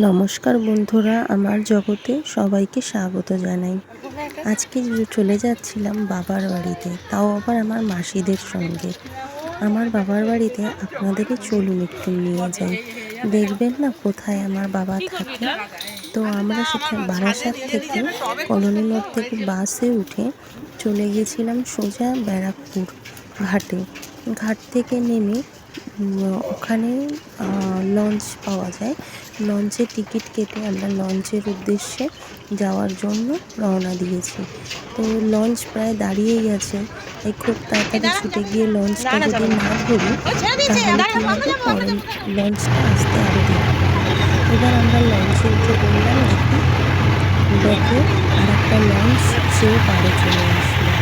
নমস্কার বন্ধুরা, আমার জগতে সবাইকে স্বাগত জানাই। আজকে চলে যাচ্ছিলাম বাবার বাড়িতে, তাও আবার আমার মাসিদের সঙ্গে। আমার বাবার বাড়িতে আপনাদেরকে চলুন একটু নিয়ে যাই। দেখবেন না কোথায় আমার বাবা থাকে? তো আমরা সেখানে বারাসাত থেকে কলোনি মোড় থেকে বাসে উঠে চলে গেছিলাম সোজা ব্যারাকপুর ঘাটে। ঘাট থেকে নেমে ওখানে লঞ্চ পাওয়া যায়। লঞ্চের টিকিট কেটে আমরা লঞ্চের উদ্দেশ্যে যাওয়ার জন্য রওনা দিয়েছি। তো লঞ্চ প্রায় দাঁড়িয়েই আছে। এই খুব তাড়াতাড়ি ছুটে গিয়ে লঞ্চটা যদি না ধরি তাহলে কী হবে পরে লঞ্চটা আসতে আরও দেরি। এবার আমরা লঞ্চে উঠে বললাম দেখি দেখে আর একটা লঞ্চ সেও পাড়ে চলে আসলো।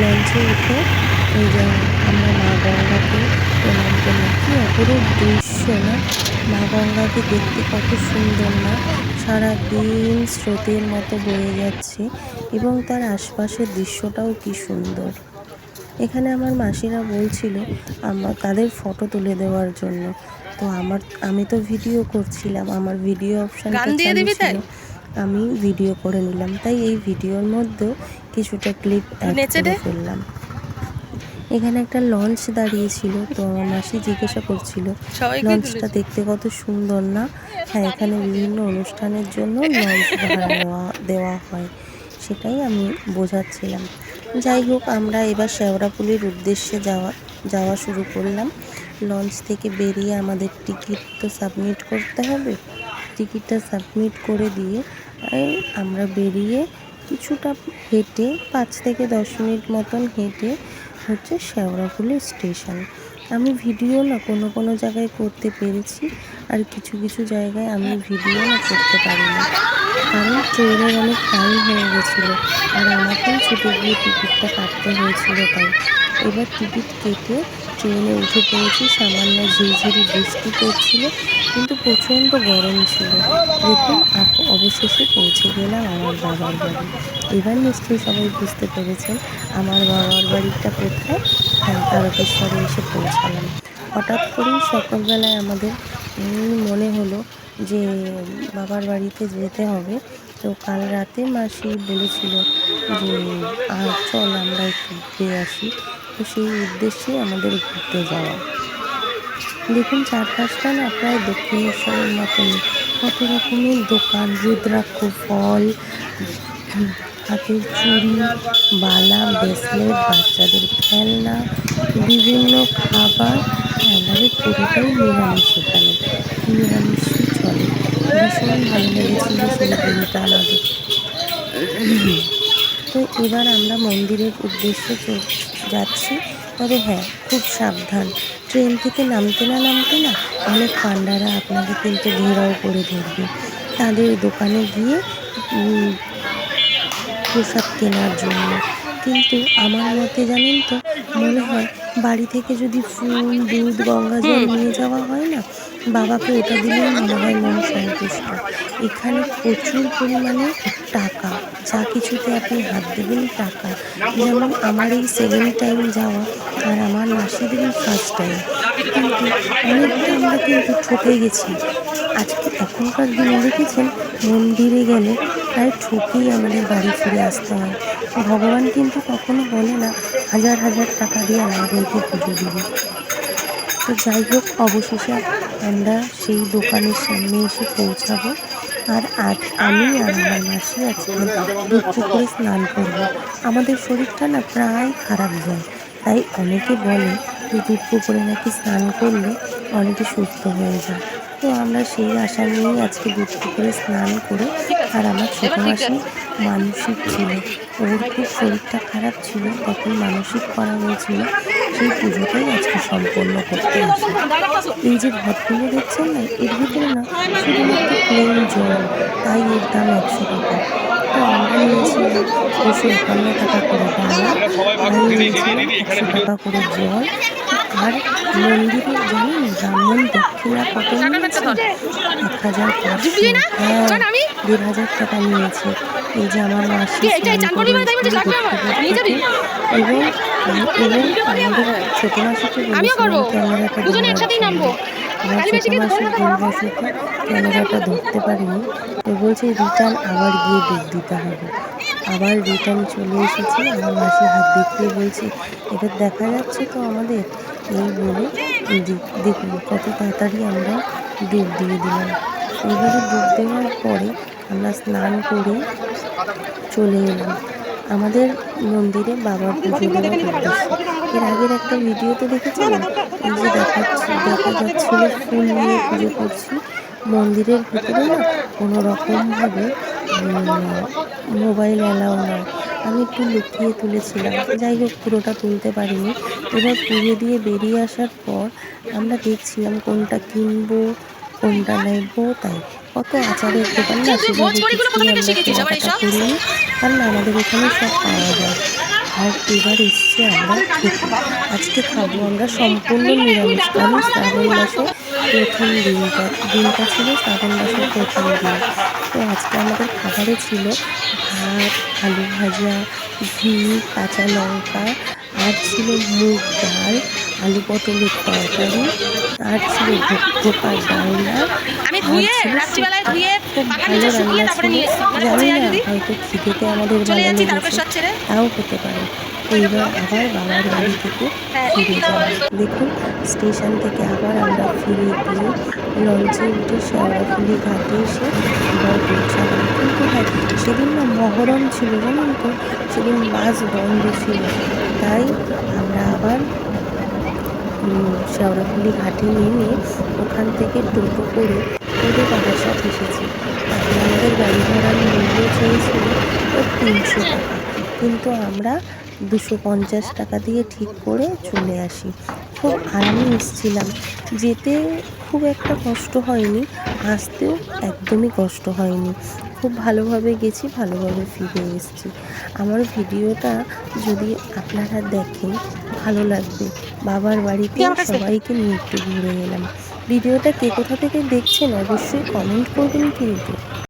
লঞ্চে উঠে এই অপরূপ দৃশ্য না মা গঙ্গাকে দেখতে কত সুন্দর না। সারা দিন স্রোতের মতো বয়ে যাচ্ছে এবং তার আশপাশের দৃশ্যটাও কি সুন্দর। এখানে আমার মাসিরা বলছিল আমার তাদের ফটো তুলে দেওয়ার জন্য। তো আমার আমি তো ভিডিও করছিলাম আমার ভিডিও? ছিল। আমি ভিডিও করে নিলাম। তাই এই ভিডিওর মধ্যেও কিছুটা ক্লিপ অ্যাড নেচে করে ফেললাম। এখানে একটা লঞ্চ দাঁড়িয়েছিল তো আমার মাসি জিজ্ঞাসা করছিল লঞ্চটা দেখতে কত সুন্দর না? হ্যাঁ এখানে বিভিন্ন অনুষ্ঠানের জন্য লঞ্চ ভাড়া নেওয়া দেওয়া হয় সেটাই আমি বোঝাচ্ছিলাম। যাই হোক আমরা এবার শেওড়াপুলির উদ্দেশ্যে যাওয়া যাওয়া শুরু করলাম। লঞ্চ থেকে বেরিয়ে আমাদের টিকিট তো সাবমিট করতে হবে। টিকিটটা সাবমিট করে দিয়ে আমরা বেরিয়ে কিছুটা হেঁটে পাঁচ থেকে দশ মিনিট মতন হেঁটে হচ্ছে শেওড়াফুলি স্টেশন। আমি ভিডিও না কোনো কোনো জায়গায় করতে পেরেছি আর কিছু কিছু জায়গায় আমি ভিডিও না করতে পারিনি। কারণ ট্রেনের অনেক টাইম হয়ে গেছিল আর আমাকেও ছুটে গিয়ে টিকিটটা কাটতে হয়েছিল তাই। এবার টিকিট কেটে ট্রেনে উঠে পড়েছি। সামান্য ঝিরঝিরি বৃষ্টি পড়ছিল, কিন্তু প্রচণ্ড গরম ছিল। দেখুন অবশেষে পৌঁছে গেলাম আমার বাবার বাড়ি। এবার নিশ্চয়ই সবাই বুঝতে পেরেছেন আমার বাবার বাড়িটা কোথায়। হ্যাঁ তারকেশ্বরে এসে পৌঁছালাম। হঠাৎ করেই সকালবেলায় আমাদের মনে হলো যে বাবার বাড়িতে যেতে হবে। তো কাল রাতে মাসি বলেছিল যে আর চল আমরা একটু ঘুরে আসি। তো সেই উদ্দেশ্যে আমাদের ঘুরতে যাওয়া। দেখুন চারপাশটা না প্রায় দক্ষিণেশ্বরের মতন কত রকমের দোকান, রুদ্রাক্ষ ফল, হাতের চুড়ি, বালা, ব্রেসলেট, বাচ্চাদের খেলনা, বিভিন্ন খাবার। আমাদের পুরোটাই নিরামিষ এখানে। নিরামিষই চলে। ভীষণ ভালো লেগেছিল সেই দিনটা আমাদের তো এবার আমরা মন্দিরের উদ্দেশ্যে যাচ্ছি। তবে হ্যাঁ খুব সাবধান। ট্রেন থেকে নামতে না নামতে না অনেক পান্ডারা আপনাকে কিন্তু ঘেরাও করে ধরবে। তাদের দোকানে গিয়ে প্রসাদ কেনার জন্য। কিন্তু আমার মতে জানেন তো মনে হয় বাড়ি থেকে যদি ফুল দুধ গঙ্গা জল নিয়ে যাওয়া হয় না বাবাকে ওটা দিলেই মনে হয় মন সন্তুষ্ট। এখানে প্রচুর পরিমাণে টাকা। যা কিছুতে আপনি হাত দেবেন, টাকা। যেমন আমার এই সেকেন্ড টাইম যাওয়া আর আমার মাসিদেরই ফার্স্ট টাইম কিন্তু অনেকটা আমরা কিন্তু ঠকে গেছি। আজকে এখনকার দিনে দেখেছেন, মন্দিরে গেলে প্রায় ঠকেই আমাদের বাড়ি ফিরে আসতে হয়। ভগবান কিন্তু কখনো বলে না, হাজার হাজার টাকা দিয়ে আমাদেরকে পুজো দিবে। তো যাই হোক, অবশেষে আমরা সেই দোকানের সামনে এসে পৌঁছাবো। আর আজ আমি আর আমার মাসি আজকে দুধ পুকুরে স্নান করব। আমাদের শরীরটা না প্রায় খারাপ যায়। তাই অনেকে বলে যে দুধ পুকুরে নাকি স্নান করলে অনেকে সুস্থ হয়ে যায়। তো আমরা সেই আশা নিয়েই আজকে দুধ পুকুরে স্নান করে আর আমার ছোট মাসি মানসিক ছিল। ওর খুব শরীরটা খারাপ ছিল তখন মানসিক করা হয়েছিল। সেই পুজোটাই আজকে সম্পন্ন করতে আসে এই যে ঘরগুলো দেখছেন না এর ভিতরে না শুধুমাত্র প্লেন জল তাই এর দাম একশো টাকা। তো আমরা নিয়েছিলাম দুশো একান্ন টাকা করে ডালা আর নিয়েছিলাম একশো টাকা করে জল। আর মন্দিরে জানেন ব্রাহ্মণ দক্ষিণা কত নিয়েছে? এক হাজার পাঁচশো। হ্যাঁ দেড় হাজার টাকা নিয়েছে। এই যে আমার মাসি মানে? এবং এবং আমাদের ছোট মাসিকে বলেছিলাম। ক্যামেরাটা ধরতে পারিনি। তো বলছে রিটার্ন আবার গিয়ে ডুব দিতে হবে। আবার রিটার্ন চলে এসেছে আমার মাসি হাত দেখিয়ে বলছে এবার দেখা যাচ্ছে তো আমাদের। এই বলে দেখুন, কত তাড়াতাড়ি আমরা ডুব দিয়ে দিলাম। এইভাবে ডুব দেওয়ার পরে আমরা স্নান করে চলে এলাম। আমাদের মন্দিরে বাবার পুজো দেওয়ার উদ্দেশ্যে এর আগের একটা ভিডিওতে দেখেছিলাম এই যে দেখাচ্ছি দেখা যাচ্ছিল ফুল নিয়ে পুজো করছি। মন্দিরের ভিতরে না কোনো রকমভাবে মোবাইল অ্যালাউ নয় আমি একটু লুকিয়ে তুলেছিলাম। যাই হোক পুরোটা তুলতে পারিনি। এবার পুজো দিয়ে বেরিয়ে আসার পর আমরা দেখছিলাম কোনটা কিনবো কোনটা নেব তাই। কত আচারের দোকান না সেগুলো কেনাকাটা এসব? কারণ আমাদের এখানে সব পাওয়া যায়। আর এবার এসছে আমরা খেতে আজকে খাব আমরা সম্পূর্ণ নিরামিষ। কারণ শ্রাবণ মাসে প্রথম দিনটা দিনটা ছিল শ্রাবণ মাসের প্রথম দিন। তো আজকে আমাদের খাবারে ছিল ভাত আলু ভাজা ঘি কাঁচা লঙ্কা আর ছিল মুগ ডাল আলু পটলের তরকারি আর ছিল ধোকার ডালনা আমি ধুয়ে রাত্রিবেলায় ধুয়ে ভালো নিচে শুকিয়ে তারপরে নিয়ে জানি না হয়তো খিদেতে আমাদের ভালো লেগেছে। তাও হতে পারে। এইবার আবার বাবার বাড়ি থেকে ফিরে যাওয়া। দেখুন, স্টেশন থেকে আবার আমরা ফিরে গিয়ে লঞ্চে উঠে শেওড়াফুলি ঘাটে এসে আবার পৌঁছালাম। কিন্তু হ্যাঁ সেদিন না মহরম ছিল, জানেন তো? সেদিন বাস বন্ধ ছিল। তাই আমরা আবার শেওড়াফুলি ঘাটে নেমে ওখান থেকে টোটো করে ওদের বারাসাত এসেছি। আমাদের গাড়ি ভাড়ার মূল্য চেয়েছিল তিনশো টাকা। কিন্তু আমরা দুশো পঞ্চাশ টাকা দিয়ে ঠিক করে চলে আসি। খুব আরামে এসেছিলাম। যেতে খুব একটা কষ্ট হয়নি আসতেও একদমই কষ্ট হয়নি। খুব ভালোভাবে গেছি ভালোভাবে ফিরে এসেছি। আমার ভিডিওটা যদি আপনারা দেখেন ভালো লাগবে। বাবার বাড়িতে সবাইকে নিয়ে একটু ঘুরে এলাম। ভিডিওটা কে কোথা থেকে দেখছেন অবশ্যই কমেন্ট করবেন কিন্তু।